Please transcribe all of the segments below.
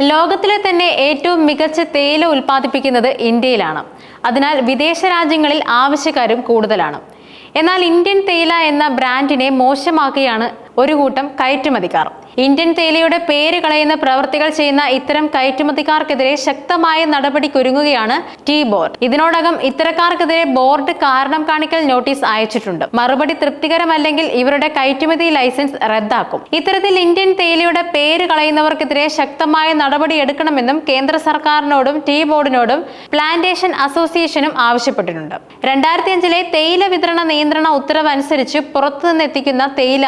ലോകത്തിലെ തന്നെ ഏറ്റവും മികച്ച തേയില ഉൽപ്പാദിപ്പിക്കുന്നത് ഇന്ത്യയിലാണ്. അതിനാൽ വിദേശ രാജ്യങ്ങളിൽ ആവശ്യക്കാരും കൂടുതലാണ്. എന്നാൽ ഇന്ത്യൻ തേയില എന്ന ബ്രാൻഡിനെ മോശമാക്കുകയാണ് ഒരു കൂട്ടം കയറ്റുമതിക്കാർ ഇന്ത്യൻ തേയിലയുടെ പേര് കളയുന്ന പ്രവൃത്തികൾ ചെയ്യുന്ന ഇത്തരം കയറ്റുമതിക്കാർക്കെതിരെ ശക്തമായ നടപടിക്കൊരുങ്ങുകയാണ് ടി ബോർഡ്. ഇതിനോടകം ഇത്തരക്കാർക്കെതിരെ ബോർഡ് കാരണം കാണിക്കൽ നോട്ടീസ് അയച്ചിട്ടുണ്ട്. മറുപടി തൃപ്തികരമല്ലെങ്കിൽ ഇവരുടെ കയറ്റുമതി ലൈസൻസ് റദ്ദാക്കും. ഇത്തരത്തിൽ ഇന്ത്യൻ തേയിലയുടെ പേര് കളയുന്നവർക്കെതിരെ ശക്തമായ നടപടി എടുക്കണമെന്നും കേന്ദ്ര സർക്കാരിനോടും ടി ബോർഡിനോടും പ്ലാന്റേഷൻ അസോസിയേഷനും ആവശ്യപ്പെട്ടിട്ടുണ്ട്. രണ്ടായിരത്തി അഞ്ചിലെ തേയില വിതരണ നിയന്ത്രണ ഉത്തരവ് അനുസരിച്ച് പുറത്തുനിന്ന് എത്തിക്കുന്ന തേയില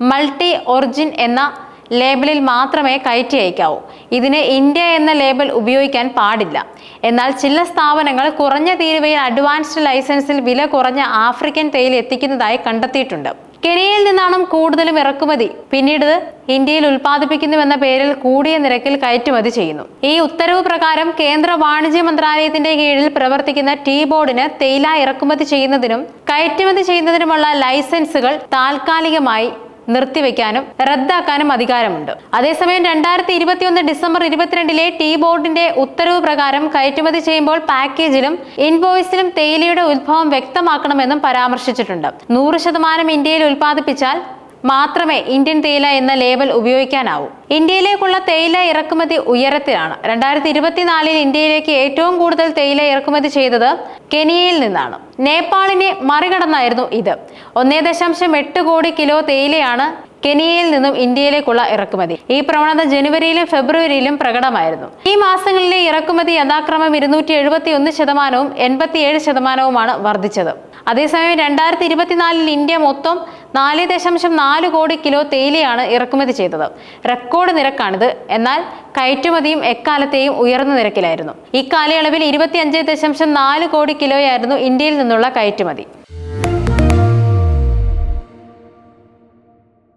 മൾട്ടി ഒറിജിൻ എന്ന ലേബലിൽ മാത്രമേ കയറ്റി അയക്കാവൂ. ഇതിന് ഇന്ത്യ എന്ന ലേബൽ ഉപയോഗിക്കാൻ പാടില്ല. എന്നാൽ ചില സ്ഥാപനങ്ങൾ കുറഞ്ഞ തീരുവയിൽ അഡ്വാൻസ്ഡ് ലൈസൻസിൽ വില കുറഞ്ഞ ആഫ്രിക്കൻ തേയില എത്തിക്കുന്നതായി കണ്ടെത്തിയിട്ടുണ്ട്. കെനിയയിൽ നിന്നാണ് കൂടുതലും ഇറക്കുമതി. പിന്നീട് ഇന്ത്യയിൽ ഉൽപ്പാദിപ്പിക്കുന്നുവെന്ന പേരിൽ കൂടിയ നിരക്കിൽ കയറ്റുമതി ചെയ്യുന്നു. ഈ ഉത്തരവ് പ്രകാരം കേന്ദ്ര വാണിജ്യ മന്ത്രാലയത്തിന്റെ കീഴിൽ പ്രവർത്തിക്കുന്ന ടീ ബോർഡിന് തേയില ഇറക്കുമതി ചെയ്യുന്നതിനും കയറ്റുമതി ചെയ്യുന്നതിനുമുള്ള ലൈസൻസുകൾ താൽക്കാലികമായി നിർത്തിവെക്കാനും റദ്ദാക്കാനും അധികാരമുണ്ട്. അതേസമയം രണ്ടായിരത്തി ഇരുപത്തിയൊന്ന് ഡിസംബർ ഇരുപത്തിരണ്ടിലെ ടീ ബോർഡിന്റെ ഉത്തരവ് പ്രകാരം കയറ്റുമതി ചെയ്യുമ്പോൾ പാക്കേജിലും ഇൻവോയ്സിലും തേയിലയുടെ ഉത്ഭവം വ്യക്തമാക്കണമെന്നും പരാമർശിച്ചിട്ടുണ്ട്. നൂറ് ശതമാനം ഇന്ത്യയിൽ ഉൽപ്പാദിപ്പിച്ചാൽ മാത്രമേ ഇന്ത്യൻ തേയില എന്ന ലേബൽ ഉപയോഗിക്കാനാവൂ. ഇന്ത്യയിലേക്കുള്ള തേയില ഇറക്കുമതി ഉയരത്തിലാണ്. രണ്ടായിരത്തി ഇരുപത്തിനാലിൽ ഇന്ത്യയിലേക്ക് ഏറ്റവും കൂടുതൽ തേയില ഇറക്കുമതി ചെയ്തത് കെനിയയിൽ നിന്നാണ്. നേപ്പാളിനെ മറികടന്നായിരുന്നു ഇത്. ഒന്നേ ദശാംശം എട്ട് കോടി കിലോ തേയിലയാണ് കെനിയയിൽ നിന്നും ഇന്ത്യയിലേക്കുള്ള ഇറക്കുമതി. ഈ പ്രവണത ജനുവരിയിലും ഫെബ്രുവരിയിലും പ്രകടമായിരുന്നു. ഈ മാസങ്ങളിലെ ഇറക്കുമതി യഥാക്രമം ഇരുന്നൂറ്റി എഴുപത്തി ഒന്ന് ശതമാനവും എൺപത്തിയേഴ് ശതമാനവുമാണ് വർദ്ധിച്ചത്. അതേസമയം രണ്ടായിരത്തി ഇരുപത്തിനാലിൽ ഇന്ത്യ മൊത്തം നാല് ദശാംശം നാല് കോടി കിലോ തേയിലയാണ് ഇറക്കുമതി ചെയ്തത്. റെക്കോർഡ് നിരക്കാണിത്. എന്നാൽ കയറ്റുമതിയും എക്കാലത്തെയും ഉയർന്ന നിരക്കിലായിരുന്നു. ഈ കാലയളവിൽ ഇരുപത്തി അഞ്ച് ദശാംശം നാല് കോടി കിലോയായിരുന്നു ഇന്ത്യയിൽ നിന്നുള്ള കയറ്റുമതി.